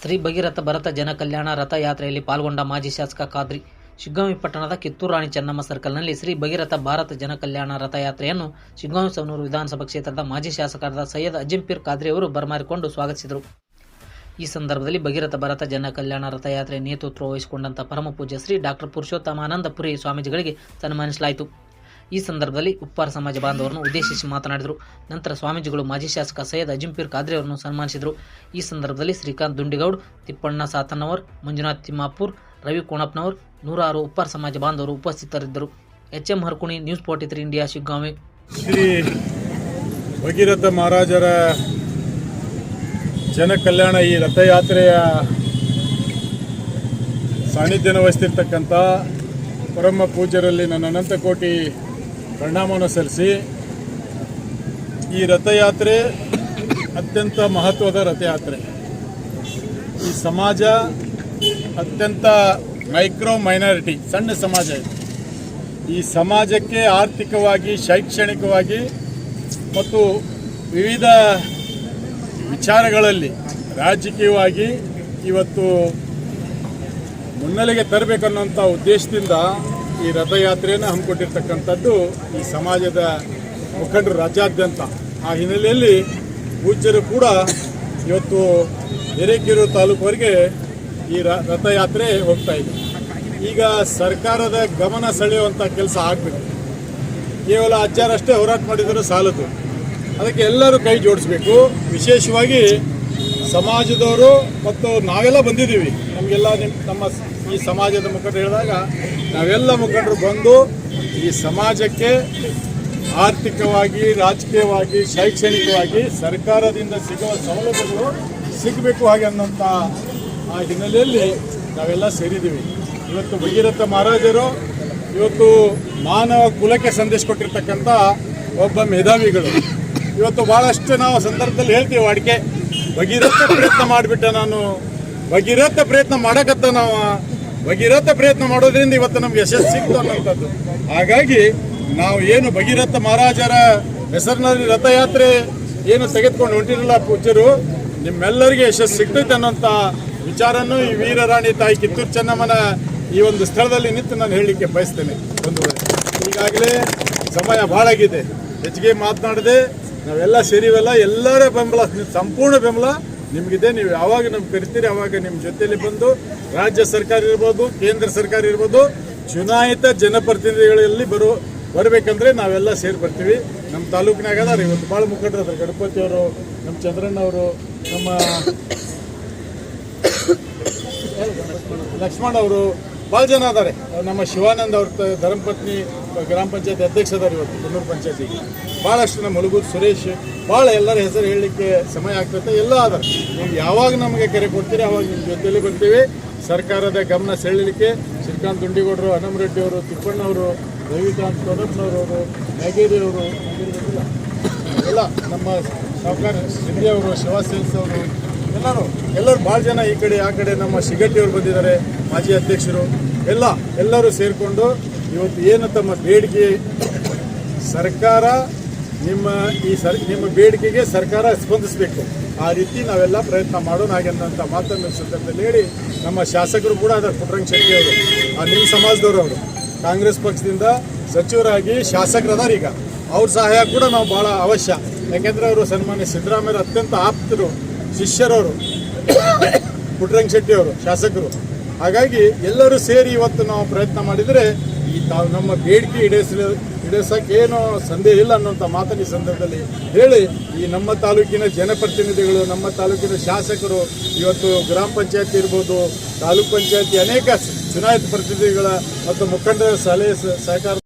ಶ್ರೀ ಭಗೀರಥ ಭರತ ಜನಕಲ್ಯಾಣ ರಥಯಾತ್ರೆಯಲ್ಲಿ ಪಾಲ್ಗೊಂಡ ಮಾಜಿ ಶಾಸಕ ಖಾದ್ರಿ. ಶಿಗ್ಗಾಂವಿ ಪಟ್ಟಣದ ಕಿತ್ತೂರು ರಾಣಿ ಚೆನ್ನಮ್ಮ ಸರ್ಕಲ್ನಲ್ಲಿ ಶ್ರೀ ಭಗೀರಥ ಭಾರತ ಜನಕಲ್ಯಾಣ ರಥಯಾತ್ರೆಯನ್ನು ಶಿಗ್ಗಾಂವಿ ಸವನೂರು ವಿಧಾನಸಭಾ ಕ್ಷೇತ್ರದ ಮಾಜಿ ಶಾಸಕರಾದ ಸೈಯದ್ ಅಜಿಂಪೀರ್ ಖಾದ್ರಿ ಅವರು ಬರಮಾರಿಕೊಂಡು ಸ್ವಾಗತಿಸಿದರು. ಈ ಸಂದರ್ಭದಲ್ಲಿ ಭಗೀರಥ ಭರತ ಜನಕಲ್ಯಾಣ ರಥಯಾತ್ರೆ ನೇತೃತ್ವ ವಹಿಸಿಕೊಂಡಂಥ ಪರಮ ಪೂಜ್ಯ ಶ್ರೀ ಡಾಕ್ಟರ್ ಪುರುಷೋತ್ತಮಾನಂದ ಪುರಿ ಸ್ವಾಮೀಜಿಗಳಿಗೆ ಸನ್ಮಾನಿಸಲಾಯಿತು. ಈ ಸಂದರ್ಭದಲ್ಲಿ ಉಪ್ಪಾರ ಸಮಾಜ ಬಾಂಧವರನ್ನು ಉದ್ದೇಶಿಸಿ ಮಾತನಾಡಿದರು. ನಂತರ ಸ್ವಾಮೀಜಿಗಳು ಮಾಜಿ ಶಾಸಕ ಸೈಯದ್ ಅಜಿಂಪೀರ್ ಖಾದ್ರಿ ಅವರನ್ನು ಸನ್ಮಾನಿಸಿದರು. ಈ ಸಂದರ್ಭದಲ್ಲಿ ಶ್ರೀಕಾಂತ್ ದುಂಡಿಗೌಡ್, ತಿಪ್ಪಣ್ಣ ಸಾತನ್ನವರ್ ಮಂಜುನಾಥ್ ತಿಮ್ಮಾಪುರ್, ರವಿ ಕೋಣಪ್ಪನವರ್, ನೂರಾರು ಉಪ್ಪಾರ ಸಮಾಜ ಬಾಂಧವರು ಉಪಸ್ಥಿತರಿದ್ದರು. H M Harkuni, news forty three India, Shiggavi. Shri Bhagiratha ಮಹಾರಾಜರ ಜನ ಕಲ್ಯಾಣ ಈ ರಥಯಾತ್ರೆಯ ಸಾನ್ನಿಧ್ಯನ ವಹಿಸ್ತಿರ್ತಕ್ಕಂಥ ಪರಮ ಪೂಜರಲ್ಲಿ ನನ್ನ ಅನಂತ ಕೋಟಿ ಪ್ರಣಾಮವನ್ನು ಸಲ್ಲಿಸಿ, ಈ ರಥಯಾತ್ರೆ ಅತ್ಯಂತ ಮಹತ್ವದ ರಥಯಾತ್ರೆ. ಈ ಸಮಾಜ ಅತ್ಯಂತ ಮೈಕ್ರೋ ಮೈನಾರಿಟಿ, ಸಣ್ಣ ಸಮಾಜ ಇದೆ. ಈ ಸಮಾಜಕ್ಕೆ ಆರ್ಥಿಕವಾಗಿ, ಶೈಕ್ಷಣಿಕವಾಗಿ ಮತ್ತು ವಿವಿಧ ವಿಚಾರಗಳಲ್ಲಿ ರಾಜಕೀಯವಾಗಿ ಇವತ್ತು ಮುನ್ನೆಲೆಗೆ ತರಬೇಕನ್ನುವಂಥ ಉದ್ದೇಶದಿಂದ ಈ ರಥಯಾತ್ರೆಯನ್ನು ಹಮ್ಮಿಕೊಂಡಿರ್ತಕ್ಕಂಥದ್ದು ಈ ಸಮಾಜದ ಮುಖಂಡರು ರಾಜ್ಯಾದ್ಯಂತ. ಆ ಹಿನ್ನೆಲೆಯಲ್ಲಿ ಪೂಜ್ಯರು ಕೂಡ ಇವತ್ತು ಹಿರೇಕೆರೂರು ತಾಲೂಕುವರೆಗೆ ಈ ರಥಯಾತ್ರೆ ಹೋಗ್ತಾ ಇದೆ. ಈಗ ಸರ್ಕಾರದ ಗಮನ ಸೆಳೆಯುವಂಥ ಕೆಲಸ ಆಗಬೇಕು. ಕೇವಲ ಅಜ್ಜಾರಷ್ಟೇ ಹೋರಾಟ ಮಾಡಿದರೂ ಸಾಲದು. ಅದಕ್ಕೆ ಎಲ್ಲರೂ ಕೈ ಜೋಡಿಸ್ಬೇಕು. ವಿಶೇಷವಾಗಿ ಸಮಾಜದವರು ಮತ್ತು ನಾವೆಲ್ಲ ಬಂದಿದ್ದೀವಿ. ನಮಗೆಲ್ಲ ನಿಮ್ಮ ನಮ್ಮ ಈ ಸಮಾಜದ ಮುಖಂಡರು ಹೇಳಿದಾಗ ನಾವೆಲ್ಲ ಮುಖಂಡರು ಬಂದು ಈ ಸಮಾಜಕ್ಕೆ ಆರ್ಥಿಕವಾಗಿ, ರಾಜಕೀಯವಾಗಿ, ಶೈಕ್ಷಣಿಕವಾಗಿ ಸರ್ಕಾರದಿಂದ ಸಿಗುವ ಸೌಲಭ್ಯಗಳು ಸಿಗಬೇಕು ಹಾಗೆ ಅನ್ನೋಂಥ ಆ ಹಿನ್ನೆಲೆಯಲ್ಲಿ ನಾವೆಲ್ಲ ಸೇರಿದ್ದೀವಿ. ಇವತ್ತು ಭಗೀರಥ ಮಹಾರಾಜರು ಇವತ್ತು ಮಾನವ ಕುಲಕ್ಕೆ ಸಂದೇಶ ಕೊಟ್ಟಿರ್ತಕ್ಕಂಥ ಒಬ್ಬ ಮೇಧಾವಿಗಳು. ಇವತ್ತು ಭಾಳಷ್ಟು ನಾವು ಸಂದರ್ಭದಲ್ಲಿ ಹೇಳ್ತೀವಿ ಅಡಿಕೆ ಭಗೀರಥ ಪ್ರಯತ್ನ ಮಾಡಿಬಿಟ್ಟೆ ನಾನು ಭಗೀರಥ ಪ್ರಯತ್ನ ಮಾಡಕತ್ತ ನಾವು. ಭಗೀರಥ ಪ್ರಯತ್ನ ಮಾಡೋದ್ರಿಂದ ಇವತ್ತು ನಮ್ಗೆ ಯಶಸ್ಸು ಸಿಗ್ತು ಅನ್ನೋಂಥದ್ದು ಹಾಗಾಗಿ ನಾವು ಏನು ಭಗೀರಥ ಮಹಾರಾಜರ ಹೆಸರಿನಲ್ಲಿ ರಥಯಾತ್ರೆ ಏನು ತೆಗೆದುಕೊಂಡು ಹೊಂಟಿರಲ್ಲ ಪೂಜ್ಯರು, ನಿಮ್ಮೆಲ್ಲರಿಗೆ ಯಶಸ್ಸು ಸಿಗ್ತೈತೆ ಅನ್ನೋಂಥ ವಿಚಾರನ್ನು ಈ ವೀರರಾಣಿ ತಾಯಿ ಕಿತ್ತೂರು ಚೆನ್ನಮ್ಮನ ಈ ಒಂದು ಸ್ಥಳದಲ್ಲಿ ನಿಂತು ನಾನು ಹೇಳಲಿಕ್ಕೆ ಬಯಸ್ತೇನೆ. ಒಂದು ಈಗಾಗಲೇ ಸಮಯ ಭಾಳಾಗಿದೆ ಹೆಚ್ಚಿಗೆ ಮಾತನಾಡದೆ ನಾವೆಲ್ಲ ಸೇರಿವೆಲ್ಲ, ಎಲ್ಲರ ಬೆಂಬಲ, ಸಂಪೂರ್ಣ ಬೆಂಬಲ ನಿಮಗಿದೆ ನೀವು ಯಾವಾಗ ನಮ್ಗೆ ಕರಿತೀರಿ ಅವಾಗ ನಿಮ್ಮ ಜೊತೆಯಲ್ಲಿ ಬಂದು ರಾಜ್ಯ ಸರ್ಕಾರ ಇರ್ಬೋದು, ಕೇಂದ್ರ ಸರ್ಕಾರ ಇರ್ಬೋದು, ಚುನಾಯಿತ ಜನಪ್ರತಿನಿಧಿಗಳಲ್ಲಿ ಬರೋ, ಬರಬೇಕಂದ್ರೆ ನಾವೆಲ್ಲ ಸೇರಿ ಬರ್ತೀವಿ. ನಮ್ಮ ತಾಲೂಕಿನಾಗ ಇವತ್ತು ಭಾಳ ಮುಖಂಡರು ಅದ್ರ, ಗಣಪತಿ ಅವರು ನಮ್ಮ ಚಂದ್ರಣ್ಣ ಅವರು, ನಮ್ಮ ಲಕ್ಷ್ಮಣ್ ಅವರು ಭಾಳ ಜನ ಅದಾರೆ. ನಮ್ಮ ಶಿವಾನಂದ್ ಅವ್ರ ಧರ್ಮಪತ್ನಿ ಗ್ರಾಮ ಪಂಚಾಯತ್ ಅಧ್ಯಕ್ಷ ಅದಾರ ಇವತ್ತು ಕುನ್ನೂರು ಪಂಚಾಯತಿಗೆ. ಭಾಳಷ್ಟು ನಮ್ಮ ಮುಲುಗು ಸುರೇಶ್ ಭಾಳ ಎಲ್ಲರ ಹೆಸರು ಹೇಳಲಿಕ್ಕೆ ಸಮಯ ಆಗ್ತೈತೆ, ಎಲ್ಲ ಆದರೆ ನೀವು ಯಾವಾಗ ನಮಗೆ ಕರೆ ಕೊಡ್ತೀರಿ, ಅವಾಗ ನಿಮ್ಮ ಜೊತೆಲಿ ಬರ್ತೀವಿ. ಸರ್ಕಾರದ ಗಮನ ಸೆಳಲಿಕ್ಕೆ ಶ್ರೀಕಾಂತ್ ದುಂಡಿಗೌಡರು ಹನುಮರೆಡ್ಡಿ ಅವರು ತಿಪ್ಪಣ್ಣವರು ರವಿಕಾಂತ್ ಕೊಡಪ್ಪನವರು ನಗೇರಿ ಅವರು ಎಲ್ಲ. ನಮ್ಮ ಸಹಕಾರ ಸಿಂಧಿ ಅವರು, ಶಿವಾ ಅವರು, ಎಲ್ಲರೂ ಎಲ್ಲರೂ ಭಾಳ ಜನ ಈ ಕಡೆ, ಆ ಕಡೆ ನಮ್ಮ ಶಿಗಟ್ಟಿ ಅವರು ಬಂದಿದ್ದಾರೆ, ಮಾಜಿ ಅಧ್ಯಕ್ಷರು, ಎಲ್ಲ, ಎಲ್ಲರೂ ಸೇರಿಕೊಂಡು ಇವತ್ತು ಏನು ತಮ್ಮ ಬೇಡಿಕೆ? ಸರ್ಕಾರ ನಿಮ್ಮ ಈ ಸರ್, ನಿಮ್ಮ ಬೇಡಿಕೆಗೆ ಸರ್ಕಾರ ಸ್ಪಂದಿಸಬೇಕು. ಆ ರೀತಿ ನಾವೆಲ್ಲ ಪ್ರಯತ್ನ ಮಾಡೋಣ ಹಾಗೆ ಅನ್ನೋಂಥ ಮಾತನ್ನು ಸಂದರ್ಭದಲ್ಲಿ ಹೇಳಿ ನಮ್ಮ ಶಾಸಕರು ಕೂಡ ಅದರ ಪುಟ್ರಂಗ್ ಶೆಟ್ಟಿ ಅವರು, ಆ ನಿಮ್ಮ ಸಮಾಜದವರು ಅವರು. ಕಾಂಗ್ರೆಸ್ ಪಕ್ಷದಿಂದ ಸಚಿವರಾಗಿ ಶಾಸಕರದಾರ ಈಗ. ಅವ್ರ ಸಹಾಯ ಕೂಡ ನಾವು ಭಾಳ ಅವಶ್ಯ. ಯಾಕೆಂದ್ರೆ ಅವರು ಸನ್ಮಾನ್ಯ ಸಿದ್ದರಾಮಯ್ಯ ಅತ್ಯಂತ ಆಪ್ತರು, ಶಿಷ್ಯರವರು ಪುಟ್ರಂಗ್ ಶೆಟ್ಟಿ ಅವರು, ಶಾಸಕರು. ಹಾಗಾಗಿ ಎಲ್ಲರೂ ಸೇರಿ ಇವತ್ತು ನಾವು ಪ್ರಯತ್ನ ಮಾಡಿದರೆ ಈ ತಾವು ನಮ್ಮ ಬೇಡಿಕೆ ಈಡೇರಿಸಲು ಈಡೇರ್ಸಕ್ಕೆ ಏನೋ ಸಂದೇಹ ಇಲ್ಲ ಅನ್ನೋಂಥ ಮಾತನ್ನ ಈ ಸಂದರ್ಭದಲ್ಲಿ ಹೇಳಿ, ಈ ನಮ್ಮ ತಾಲೂಕಿನ ಜನಪ್ರತಿನಿಧಿಗಳು, ನಮ್ಮ ತಾಲೂಕಿನ ಶಾಸಕರು, ಇವತ್ತು ಗ್ರಾಮ ಪಂಚಾಯತಿ ಇರ್ಬೋದು, ತಾಲೂಕ್ ಪಂಚಾಯತಿ ಅನೇಕ ಚುನಾಯಿತ ಪ್ರತಿನಿಧಿಗಳ ಮತ್ತು ಮುಖಂಡರ ಸಲಹೆ ಸಹಕಾರ